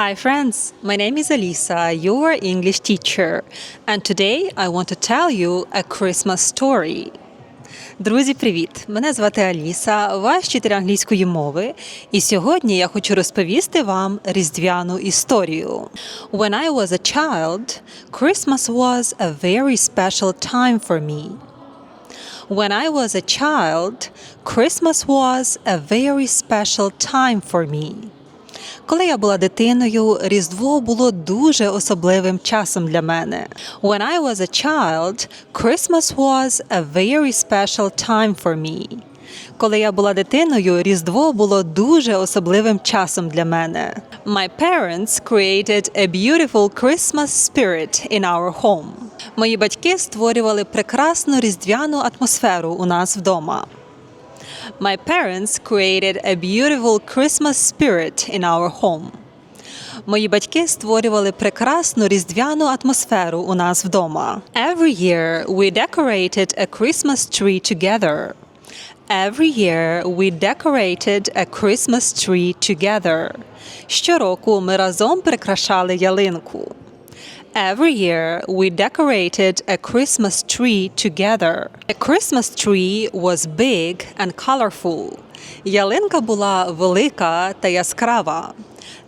Hi, friends. My name is Alisa, your English teacher, and today I want to tell you a Christmas story. Друзі, привіт! Мене звати Аліса, ваш вчитель англійської мови, і сьогодні я хочу розповісти вам різдвяну історію. When I was a child, Christmas was a very special time for me. When I was a child, Christmas was a very special time for me. Коли я була дитиною, Різдво було дуже особливим часом для мене. When I was a child, Christmas was a very special time for me. Коли я була дитиною, Різдво було дуже особливим часом для мене. My parents created a beautiful Christmas spirit in our home. Мої батьки створювали прекрасну різдвяну атмосферу у нас вдома. My parents created a beautiful Christmas spirit in our home. Мої батьки створювали прекрасну різдвяну атмосферу у нас вдома. Every year we decorated a Christmas tree together. Every year we decorated a Christmas tree together. Щороку ми разом прикрашали ялинку. Every year we decorated a Christmas tree together. A Christmas tree was big and colorful. Ялинка була велика та яскрава.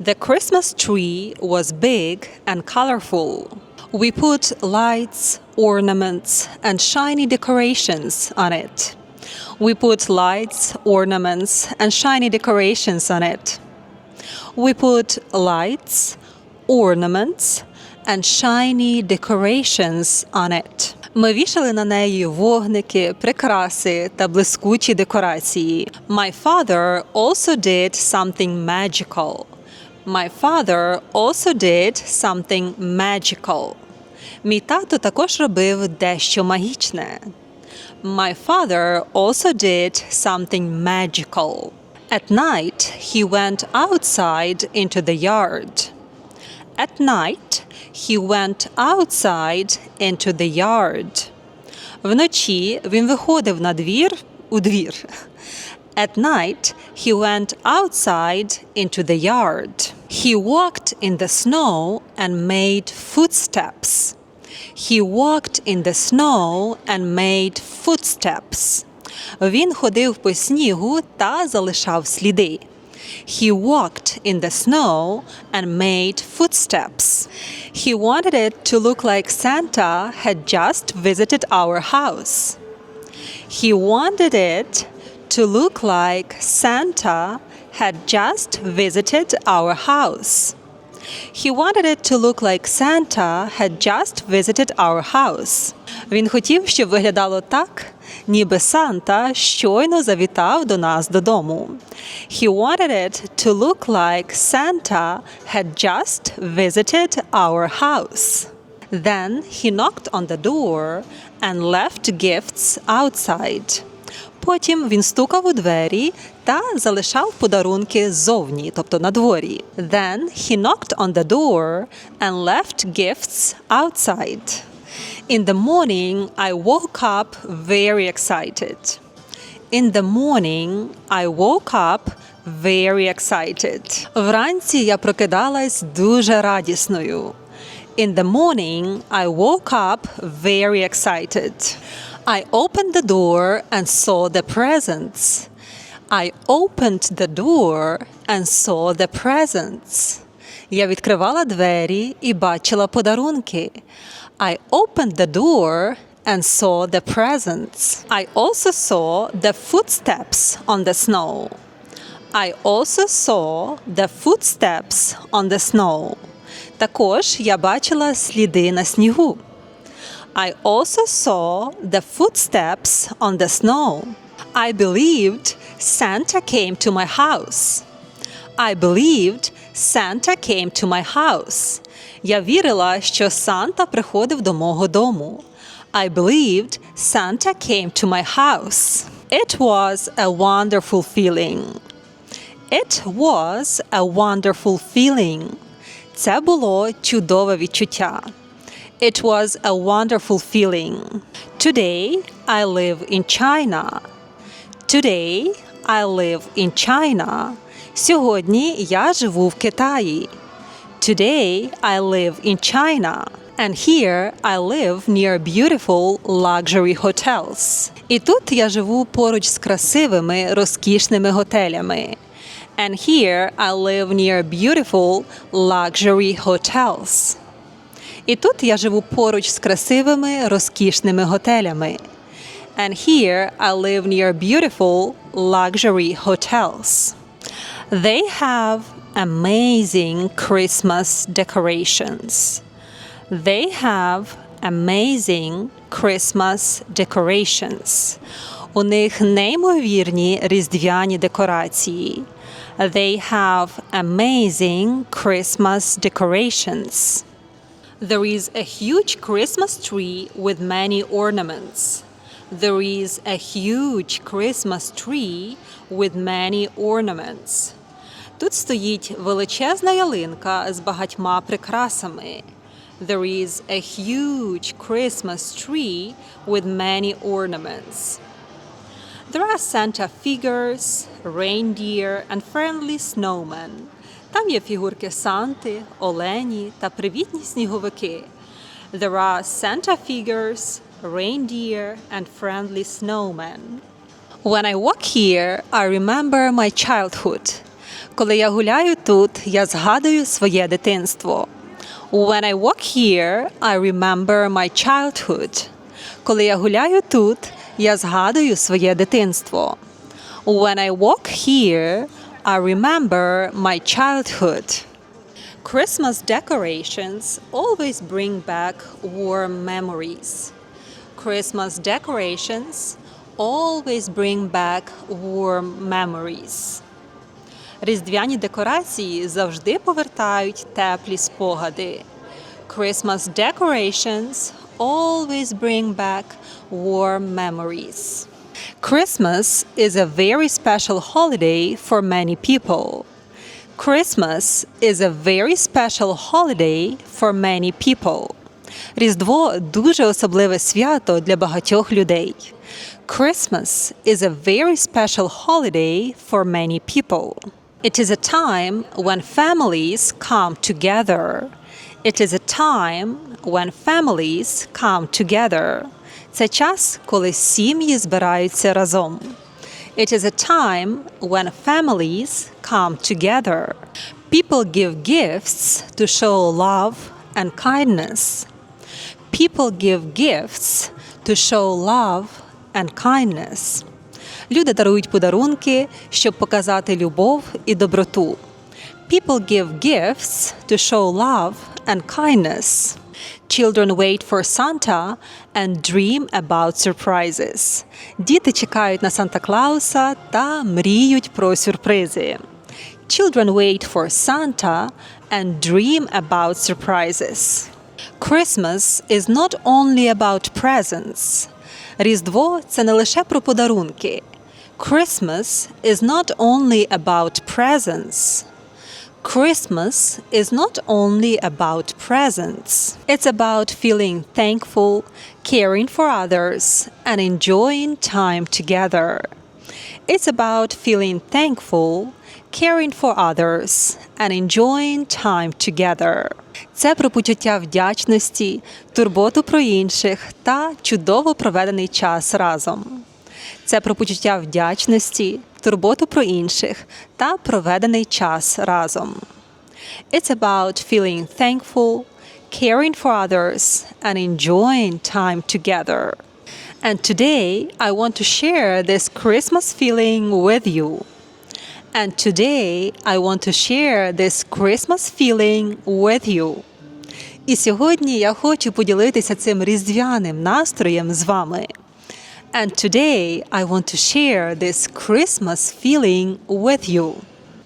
The Christmas tree was big and colorful. We put lights, ornaments, and shiny decorations on it. We put lights, ornaments, and shiny decorations on it. We put lights, ornaments, and shiny decorations on it. Ми вішали на неї вогники, прикраси та блискучі декорації. My father also did something magical. My father also did something magical. Мій тато також робив дещо магічне. My father also did something magical. At night, he went outside into the yard. At night, he went outside into the yard. Вночі він виходив на двір у двір. At night, he went outside into the yard. He walked in the snow and made footsteps. He walked in the snow and made footsteps. Він ходив по снігу та залишав сліди. He walked in the snow and made footsteps. He wanted it to look like Santa had just visited our house. He wanted it to look like Santa had just visited our house. He wanted it to look like Santa had just visited our house. Він хотів, щоб виглядало так, ніби Санта щойно завітав до нас додому. He wanted it to look like Santa had just visited our house. Then he knocked on the door and left gifts outside. Потім він стукав у двері та залишав подарунки ззовні, тобто на дворі. Then he knocked on the door and left gifts outside. In the morning, I woke up very excited. In the morning, I woke up very excited. Вранці я прокидалась дуже радісною. In the morning, I woke up very excited. I opened the door and saw the presents. I opened the door and saw the presents. Я відкривала двері і бачила подарунки. I opened the door and saw the presents. I also saw the footsteps on the snow. I also saw the footsteps on the snow. Також я бачила сліди на снігу. I also saw the footsteps on the snow. I believed Santa came to my house. I believed Santa came to my house. Я вірила, що Санта приходив до мого дому. I believed Santa came to my house. It was a wonderful feeling. It was a wonderful feeling. Це було чудове відчуття. It was a wonderful feeling. Today I live in China. Today I live in China. Сьогодні я живу в Китаї. today I live in China. And here I live near beautiful luxury hotels. І тут я живу поруч з красивими розкішними готелями. And here I live near beautiful luxury hotels. І тут я живу поруч з красивими розкішними готелями. And here I live near beautiful luxury hotels. They have amazing Christmas decorations. They have amazing Christmas decorations. У них неймовірні різдвяні декорації. They have amazing Christmas decorations. There is a huge Christmas tree with many ornaments. There is a huge Christmas tree with many ornaments. Тут стоїть величезна ялинка з багатьма прикрасами. There is a huge Christmas tree with many ornaments. There are Santa figures, reindeer and friendly snowmen. Там є фігурки Санти, Олені та привітні сніговики. There are Santa figures, reindeer and friendly snowmen. When I walk here, I remember my childhood. Коли я гуляю тут, я згадую своє дитинство. When I walk here, I remember my childhood. Коли я гуляю тут, я згадую своє дитинство. When I walk here, I remember my childhood. Christmas decorations always bring back warm memories. Christmas decorations always bring back warm memories. Різдвяні декорації завжди повертають теплі спогади. Christmas decorations always bring back warm memories. Christmas is a very special holiday for many people. Christmas is a very special holiday for many people. Різдво дуже особливе свято для багатьох людей. Christmas is a very special holiday for many people. It is a time when families come together. It is a time when families come together. Це час, коли сім'ї збираються разом. It is a time when families come together. People give gifts to show love and kindness. People give gifts to show love and kindness. Люди дарують подарунки, щоб показати любов і доброту. People give gifts to show love and kindness. Children wait for Santa and dream about surprises. Діти чекають на Санта Клауса та мріють про сюрпризи. Children wait for Santa and dream about surprises. Christmas is not only about presents. Різдво це не лише про подарунки. Christmas is not only about presents. Christmas is not only about presents. It's about feeling thankful, caring for others, and enjoying time together. It's about feeling thankful, caring for others, and enjoying time together. Це про почуття вдячності, турботу про інших та чудово проведений час разом. Це про почуття вдячності, турботу про інших та проведений час разом. It's about feeling thankful, caring for others, and enjoying time together. And today I want to share this Christmas feeling with you. And today I want to share this Christmas feeling with you. І сьогодні я хочу поділитися цим різдвяним настроєм з вами. And today I want to share this Christmas feeling with you.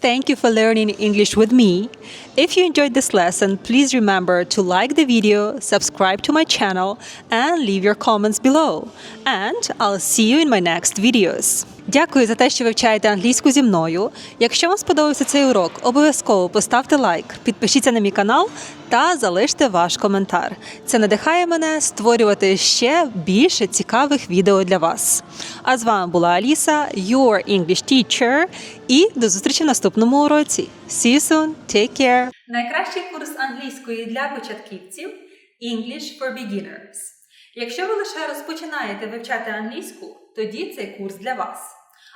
Thank you for learning English with me. If you enjoyed this lesson, please remember to like the video, subscribe to my channel, and leave your comments below. And I'll see you in my next videos. Дякую за те, що вивчаєте англійську зі мною. Якщо вам сподобався цей урок, обов'язково поставте лайк, підпишіться на мій канал та залиште ваш коментар. Це надихає мене створювати ще більше цікавих відео для вас. А з вами була Аліса, your English teacher, і до зустрічі в наступному уроці. See you soon, take care! Найкращий курс англійської для початківців English for Beginners. Якщо ви лише розпочинаєте вивчати англійську, тоді цей курс для вас.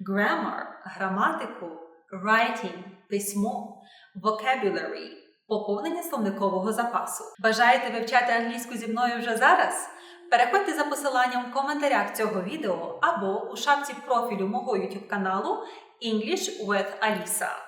grammar – граматику, writing – письмо, vocabulary – поповнення словникового запасу. Бажаєте вивчати англійську зі мною вже зараз? Переходьте за посиланням в коментарях цього відео або у шапці профілю мого YouTube каналу English with Alisa.